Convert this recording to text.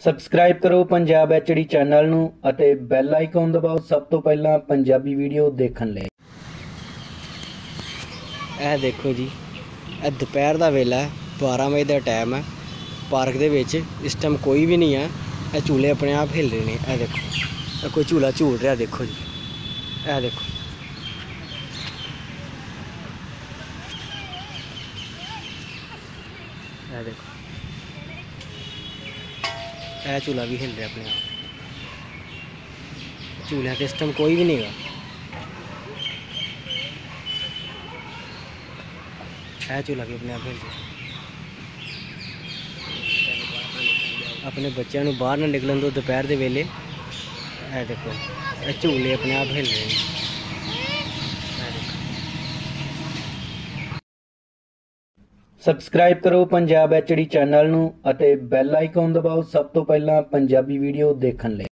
Subscribe ਕਰੋ Punjab HD channel ਨੂੰ ਅਤੇ ਬੈਲ ਆਈਕਨ ਦਬਾਓ ਸਭ ਤੋਂ ਪਹਿਲਾਂ ਪੰਜਾਬੀ ਵੀਡੀਓ ਦੇਖਣ ਲਈ। ਇਹ ਦੇਖੋ ਜੀ, ਇਹ ਦੁਪਹਿਰ ਦਾ ਵੇਲਾ ਹੈ 12 ਵਜੇ ਦਾ ਟਾਈਮ ਹੈ। ਪਾਰਕ ਦੇ ਵਿੱਚ ਇਸ ਟਾਈਮ ਕੋਈ ਵੀ ਨਹੀਂ ਹੈ, ਇਹ ਝੂਲੇ ਆਪਣੇ ਆਪ ਹਿੱਲ ਰਹੇ ਨੇ, ਇਹ ਦੇਖੋ। ਇਹ ਕੋਈ ਝੂਲਾ ਝੂਲ ਰਿਹਾ, ਦੇਖੋ ਜੀ। ਇਹ ਦੇਖੋ। ਇਹ ਦੇਖੋ। ਇਹ ਝੂਲਾ ਵੀ ਹਿੱਲ ਰਿਹਾ ਆਪਣੇ ਆਪ। ਝੂਲਿਆਂ ਤੇ ਸਿਸਟਮ ਕੋਈ ਵੀ ਨਹੀਂ ਹੈਗਾ। ਇਹ ਝੂਲਾ ਵੀ ਆਪਣੇ ਆਪ ਹਿੱਲ ਰਿਹਾ। ਆਪਣੇ ਬੱਚਿਆਂ ਨੂੰ ਬਾਹਰ ਨਾ ਨਿਕਲਣ ਦਿਓ ਦੁਪਹਿਰ ਦੇ ਵੇਲੇ। ਇਹ ਦੇਖੋ, ਇਹ ਝੂਲੇ ਆਪਣੇ ਆਪ ਹਿੱਲ ਰਹੇ ਨੇ ਇਹ ਦੇਖੋ ਸਬਸਕ੍ਰਾਈਬ ਕਰੋ ਪੰਜਾਬ ਐਚਡੀ ਚੈਨਲ ਨੂੰ ਅਤੇ ਬੈਲ ਆਈਕਨ ਦਬਾਓ ਸਭ ਤੋਂ ਪਹਿਲਾਂ ਪੰਜਾਬੀ ਵੀਡੀਓ ਦੇਖਣ ਲਈ।